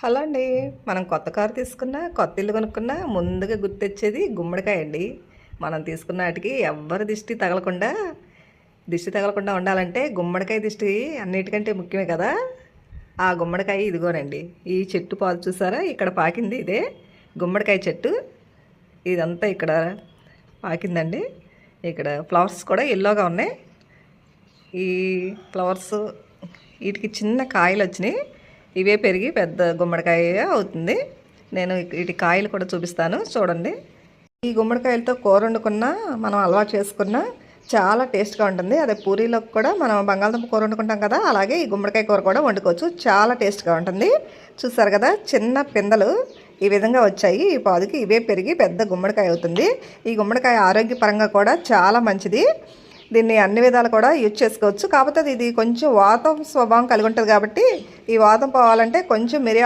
Hello అండి. మనం కొత్త కారు తీసుకున్నా కొత్త ఇల్లు కొనుక్కున్నా ముందుగా గుర్తొచ్చేది గుమ్మడికాయ అండి. మనం తీసుకున్న వాటికి ఎవ్వరి దిష్టి తగలకుండా దిష్టి తగలకుండా ఉండాలంటే గుమ్మడికాయ దిష్టి అన్నిటికంటే ముఖ్యమే కదా. ఆ గుమ్మడికాయ ఇదిగోనండి. ఈ చెట్టు పాలు చూసారా? ఇక్కడ పాకింది ఇదే గుమ్మడికాయ చెట్టు. ఇదంతా ఇక్కడ పాకిందండి. ఇక్కడ ఫ్లవర్స్ కూడా ఎల్లోగా ఉన్నాయి. ఈ ఫ్లవర్స్ వీటికి చిన్న కాయలు వచ్చినాయి. ఇవే పెరిగి పెద్ద గుమ్మడికాయ అవుతుంది. నేను ఇటు కాయలు కూడా చూపిస్తాను. చూడండి. ఈ గుమ్మడికాయలతో కూర వండుకున్నా మనం అలవాటు చేసుకున్నా చాలా టేస్ట్గా ఉంటుంది. అదే పూరీలోకి కూడా మనం బంగాళదుంప కూర వండుకుంటాం కదా అలాగే ఈ గుమ్మడికాయ కూర కూడా వండుకోవచ్చు. చాలా టేస్ట్గా ఉంటుంది. చూసారు కదా చిన్న పిందలు ఈ విధంగా వచ్చాయి. ఈ పాదుకి ఇవే పెరిగి పెద్ద గుమ్మడికాయ అవుతుంది. ఈ గుమ్మడికాయ ఆరోగ్యపరంగా కూడా చాలా మంచిది. దీన్ని అన్ని విధాలు కూడా యూజ్ చేసుకోవచ్చు. కాకపోతే ఇది కొంచెం వాతం స్వభావం కలిగి ఉంటుంది కాబట్టి ఈ వాతం పోవాలంటే కొంచెం మిరియా